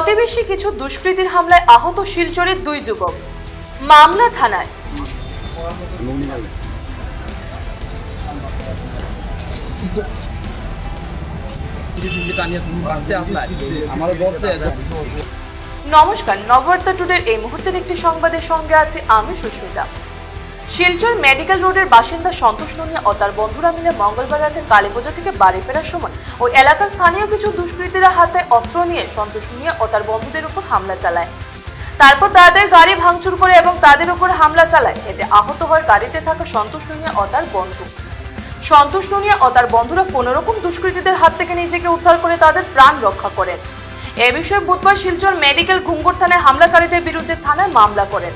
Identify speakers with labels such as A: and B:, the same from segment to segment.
A: প্রতিবেশী কিছু দুষ্কৃতীর হামলায় আহত শিলচরের দুই যুবক। মামলা থানায়। নমস্কার, নববার্তা টুডের এই মুহূর্তের একটি সংবাদের সঙ্গে আছি আমি সুস্মিতা। শিলচর মেডিকেল রোডের বাসিন্দা সন্তোষ নুনিয়া ও তার বন্ধুরা মিলে মঙ্গলবার রাতে কালীপুজো থেকে বাড়ি ফেরার সময় ওই এলাকার স্থানীয় কিছু দুষ্কৃতীরা হাতে অস্ত্র নিয়ে সন্তোষ নুনিয়া ও তার বন্ধুদের উপর হামলা চালায়। তারপর তাদের গাড়ি ভাঙচুর করে এবং তাদের উপর হামলা চালায়। এতে আহত হয় গাড়িতে থাকা সন্তোষ নুনিয়া ও তার বন্ধু। সন্তোষ নুনিয়া ও তার বন্ধুরা কোনোরকম দুষ্কৃতীদের হাত থেকে নিজেকে উদ্ধার করে তাদের প্রাণ রক্ষা করেন। এ বিষয়ে বুধবার শিলচর মেডিকেল ঘুঙ্গুর থানায় হামলাকারীদের বিরুদ্ধে থানায় মামলা করেন।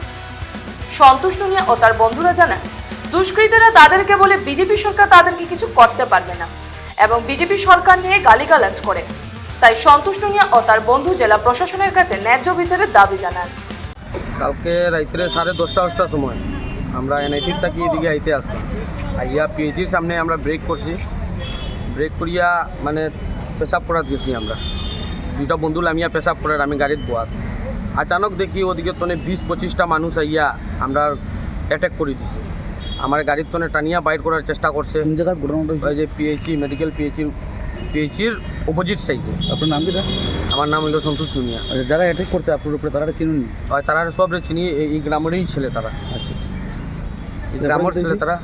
A: সন্তোষ নুনিয়া ও তার বন্ধুরা জানান, দুষ্কৃতীরা তাদেরকে বলে বিজেপি সরকার তাদেরকে কিছু করতে পারবে না এবং বিজেপি সরকার নিয়ে গালিগালাজ করে। তাই সন্তুষ্ট নুনিয়া ও তার বন্ধু জেলা প্রশাসনের কাছে ন্যায্য বিচারের দাবি জানান।
B: কালকে রাত্রে সাড়ে দশটা দশটার সময় আমরা এনআইটির থাকি এদিকে আইতে আসলাম। আইয়া পিএইচির সামনে আমরা ব্রেক করছি। ব্রেক করিয়া মানে পেশাব করাত গেছি আমরা। দুইটা বন্ধু লামিয়া পেশাব করার, আমি গাড়িত বোয়াত আচানক দেখি ওদিকে তনে বিশ পঁচিশটা মানুষ আইয়া আমরা অ্যাটাক করে দিছে। আমার গাড়ির তনে টানিয়া বাইর করার চেষ্টা করছে? ওই যে পিএইচি মেডিকেল পিএইচির পিএইচির অপোজিট সাইডে
C: আপনার নাম কি
B: আমার নাম হলো সন্তোষ দুনিয়া।
C: আচ্ছা যারা অ্যাটাক করছে আপনার উপরে তারা চিনুন?
B: তারা সব রে চিনি এই- গ্রামেরই ছেলে তারা।
C: আচ্ছা আচ্ছা।
B: এই গ্রামের ছেলে তারা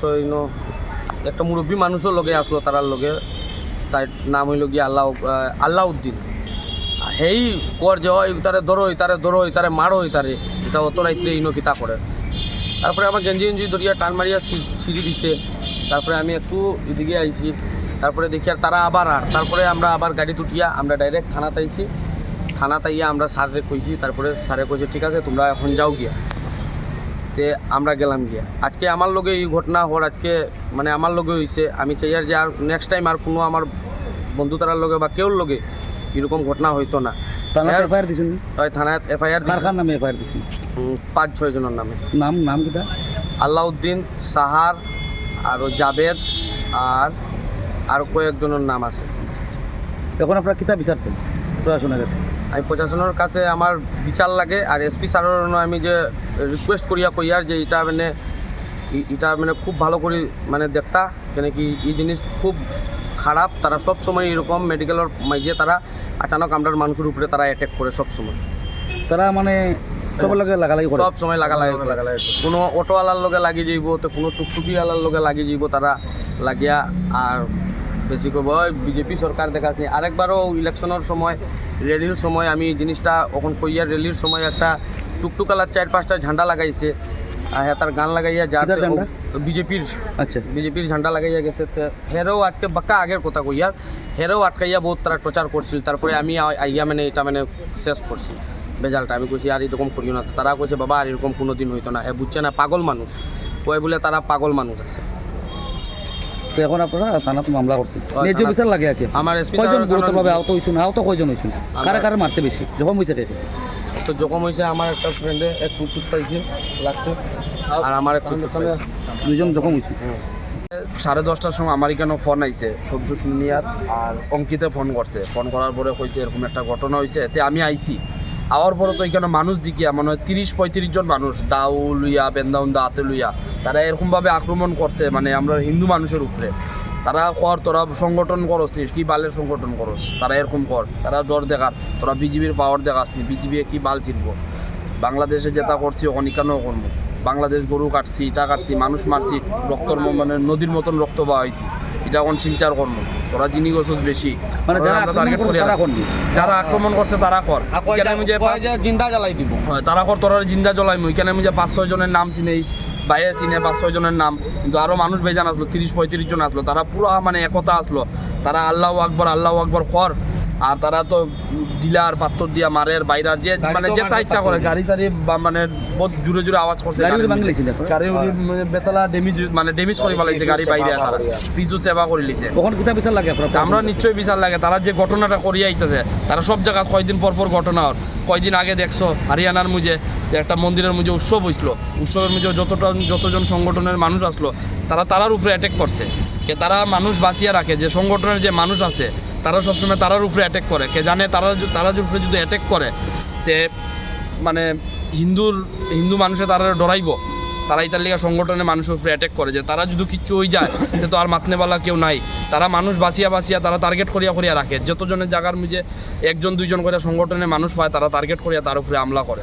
B: তো ইনো একটা মুরব্বী মানুষও লগে আসলো তারার লগে। তার নাম হইল গিয়ে আল্লাহ আল্লাহ উদ্দিন হেই কর যে হয় তারে ধরো তারে ধরো তারে মারো তারে। এটা অত রাইতে ইনো কিতা করে? তারপরে আমার গেঞ্জি গেঞ্জি ধরিয়া টান মারিয়া সিঁড়ি দিছে। তারপরে আমি একটু এদিকে আইছি। তারপরে দেখি আর তারা আবার আর। তারপরে আমরা আবার গাড়ি তুটিয়া আমরা ডাইরেক্ট থানাতে আইছি। থানাতে আইয়া আমরা স্যারে কইছি, তারপরে স্যারে কইছে, ঠিক আছে, তোমরা এখন যাও গিয়া। তে আমরা গেলাম গিয়া। আজকে আমার লগে এই ঘটনা হওয়ার আজকে মানে আমার লগে হয়েছে আমি চাই আর যে, আর নেক্সট টাইম আর কোনো আমার বন্ধু তারার লগে বা কেউর লগে এরকম ঘটনা হইতো না।
C: থানা
B: এর-
C: এফআইআর দিছেন?
B: ওই থানায় এফআইআর
C: কার কার নামে এফআইআর দিছেন?
B: পাঁচ ছয় জনের নামে।
C: নাম নাম কিটা
B: আল্লাউদ্দিন সাহার আর জাবেদ আর আর কয়েকজনের নাম আছে।
C: এখন আপনারা কিতা বিচারছেন? প্রশাসনের কাছে।
B: আমি প্রশাসনের কাছে আমার বিচার লাগে আর এসপি স্যারের আমি যে রিকোয়েস্ট করিয়া কইয়ার যে এটা মানে এটা মানে খুব ভালো করে মানে দেখতা কেন কি এই জিনিস খুব খারাপ তারা সব সময় এরকম মেডিকেলের মাঝে তারা আচানক আমরা মানুষের উপরে তারা অ্যাটাক করে সব সময়।
C: তারা মানে সব লগে লাগালাগি করে।
B: সব সময় লাগা লাগে কোনো অটোওয়ালার লগে লাগি যাইব তো কোনো টুকটুকিওয়ালার লগে লাগি যাইব তারা লাগিয়া আর বেশি কব বিজেপি সরকার দেখাচ্ছে। আরেকবারও ইলেকশনের সময় র্যালির সময় আমি জিনিসটা ওখান কইয়া র্যালির সময় একটা টুকটুকালার চার পাঁচটা ঝান্ডা লাগাইছে। হ্যাঁ তার গান লাগাইয়া
C: ঝান্ডা?
B: বিজেপির
C: আচ্ছা।
B: বিজেপির ঝান্ডা লাগাইয়া গেছে। হেরেও আটকে বাক্কা আগের কথা কইয়ার হেরেও আটকাইয়া বহুত তারা টর্চার করছিল তারপরে আমি আইয়া মানে এটা মানে শেষ করছি বেজালটা। আমি কইছি আর এরকম করিও না। তারা কইছে বাবা আর এরকম কোনো দিন হইতো না। হে বুঝছে না পাগল মানুষ। কয় বলে তারা পাগল মানুষ আছে।
C: তো এখন আপনারা থানাতে মামলা করছেন। ন্যায্য বিচার লাগে আগে
B: আমার এসপি
C: কয়জন গুরুতরভাবে আহত হয়েছেন আহত কয়জন হয়েছেন কারা কারা মারছে বেশি? যখন হয়েছে কে?
B: তো যখন হয়েছে আমার একটা ফ্রেন্ডে এক চুপ পাইছে লাগছে। আর আমার একটু
C: দুজন যখন হয়েছে
D: সাড়ে দশটার সময় আমার এখানে ফোন আইছে সদ্য শুনিয়ার আর অঙ্কিতে ফোন করছে। ফোন করার পরে কইছে এরকম একটা ঘটনা হয়েছে এতে আমি আইছি। আওয়ার পরে তো এখানে মানুষ দিকিয়া মানে তিরিশ পঁয়ত্রিশ জন মানুষ দাউ লুইয়া বেন্দাউন্দা হাতে লুইয়া তারা এরকমভাবে আক্রমণ করছে মানে আমরা হিন্দু মানুষের উপরে। তারা কর তোরা সংগঠন করস নি কি বালের সংগঠন করস? তারা এরকম কর। তারা ডর দেখার তোরা বিজেপির পাওয়ার দেখাস নি বিজেপি কি বাল চিনব? বাংলাদেশে যেটা করছি ওখানে কেন করব। বাংলাদেশ গরু কাটছি ইটা কাটছি মানুষ মারছি রক্তর মানে নদীর মতন রক্ত বাহাইছি এটা এখন সিলচার কর্ম? তোরা জিনি গছত বেশি।
C: মানে যারা করছে তারা
D: যারা আক্রমণ করছে তারা কর। কেন আমি যে
B: জিন্দা জ্বালাই দিব?
D: হয়, তারা কর তোরা জিন্দা জ্বলাই মুই কেন আমি যে পাঁচ ছয় জনের নাম চিনেই বাইরে চিনে পাঁচ ছয় জনের নাম। কিন্তু আরও মানুষ বেজান আসলো তিরিশ পঁয়ত্রিশ জন আসলো। তারা পুরো মানে একতা আসলো। তারা আল্লাহ আকবর আল্লাহ আকবর কর। আর তারা তো ডিলার পাত্তর দিয়া মারের বাইরার যে মানে যেটা ইচ্ছা করে গাড়ি সারি মানে বহুত জোরে জোরে আওয়াজ করছে
C: গাড়ি
D: উড়ি মানে বেতলা ডেমিজ মানে ডেমিজ করে ফেলাইছে গাড়ি বাইরে
B: করিয়া।
D: পিছু সেবা করে লিছে
C: কখন কিতা বিচার লাগে আপনারা
D: আমরা নিশ্চয়ই বিচার? লাগে। তারা যে ঘটনাটা করিয়া আইতেছে তারা সব জায়গা কয়দিন পর পর ঘটনা হয়। কয়দিন আগে দেখছ হারিয়ানার মুজে একটা মন্দিরের মুজে উৎসব হইছিল। উৎসবের মুজে যতটা যতজন সংগঠনের মানুষ আসলো তারা তারার উপরে অ্যাটেক করছে। তারা মানুষ বাঁচিয়ে রাখে যে সংগঠনের যে মানুষ আছে তারা সবসময় তারার উপরে অ্যাটেক করে। কে জানে তারা যদি- তারা যদি উপরে যদি অ্যাটেক করে, তে মানে হিন্দুর, হিন্দু মানুষে তারা ডরাইব। তারা ইতার লিগা সংগঠনের মানুষের উপরে অ্যাটেক করে যে তারা যদি কিচ্ছু হয়ে যায় তে তো আর মাতনেওয়ালা কেউ নাই। তারা মানুষ বাঁচিয়া বাঁচিয়া তারা টার্গেট করিয়া করিয়া রাখে। যতজনের জায়গার মিজে একজন, দুইজন করে সংগঠনের মানুষ পায়, তারা টার্গেট করিয়া তার উপরে হামলা করে।